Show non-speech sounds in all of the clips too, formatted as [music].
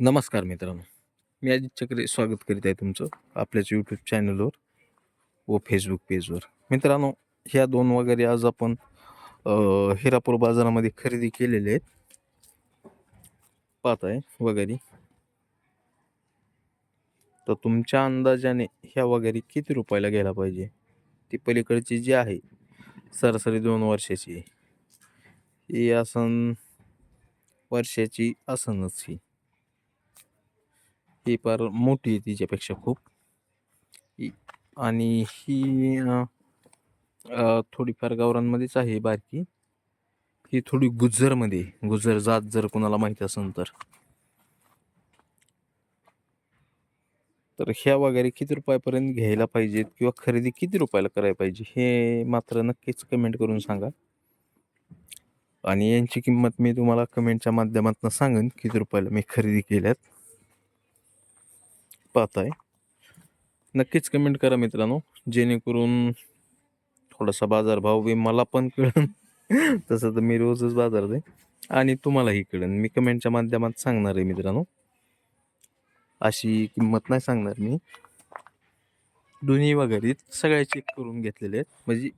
नमस्कार मित्रांनो. मी अजित चक्रे स्वागत करीत आहे तुमचं आपल्याच यूट्यूब चॅनलवर व फेसबुक पेजवर मित्रांनो ह्या दोन वगैरे आज आपण हिरापूर बाजारामध्ये खरेदी केलेले आहेत. पाहत आहे वगैरे. तर तुमच्या अंदाजाने ह्या वगैरे किती रुपयाला घ्यायला पाहिजे? ती पलीकडची जी आहे सरासरी दोन वर्षाची. ही आसन वर्षाची आसनच ही. ही फार मोठी आहे तिच्यापेक्षा खूप. आणि ही थोडीफार गावरांमध्येच आहे बारकी. ही थोडी गुज्जरमध्ये गुज्जर जात जर कोणाला माहीत असेल तर. तर ह्या वगैरे किती रुपयापर्यंत घ्यायला पाहिजेत किंवा खरेदी किती रुपयाला करायला पाहिजे हे मात्र नक्कीच कमेंट करून सांगा. आणि यांची किंमत मी तुम्हाला कमेंटच्या माध्यमातून सांगेन किती रुपयाला मी खरेदी केल्यात. पाहताय. नक्कीच कमेंट करा मित्रांनो. जेणेकरून थोडासा बाजारभाव बी मला पण कळन. [laughs] तसं तर मी रोजच बाजार आहे. आणि तुम्हालाही कळेल मी कमेंटच्या माध्यमात सांगणार आहे मित्रांनो. अशी किंमत नाही सांगणार मी. दोन्ही वगैरे सगळ्या चेक करून घेतलेले आहेत. म्हणजे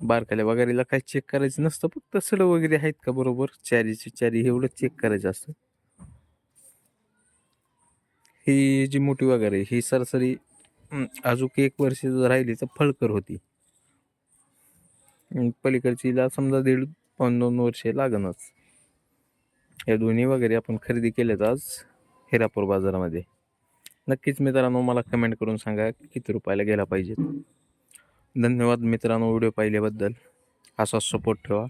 बारकाल्या वगैरेला काही चेक करायचं नसतं. फक्त सड वगैरे आहेत का बरोबर? चारीची चारी एवढं चेक करायचं असतं. ही जी मोठी वगैरे ही सरासरी अजूक अजून एक वर्ष जर राहिली तर फळकर होती. पलीकडचीला समजा दीड पण दोन वर्षे लागणच या दोन्ही वगैरे आपण खरेदी केल्यात आज हिरापूर बाजारामध्ये. नक्कीच मित्रांनो मला कमेंट करून सांगा किती रुपयाला गेला पाहिजेत धन्यवाद मित्रांनो व्हिडिओ पाहिल्याबद्दल. असा सपोर्ट ठेवा.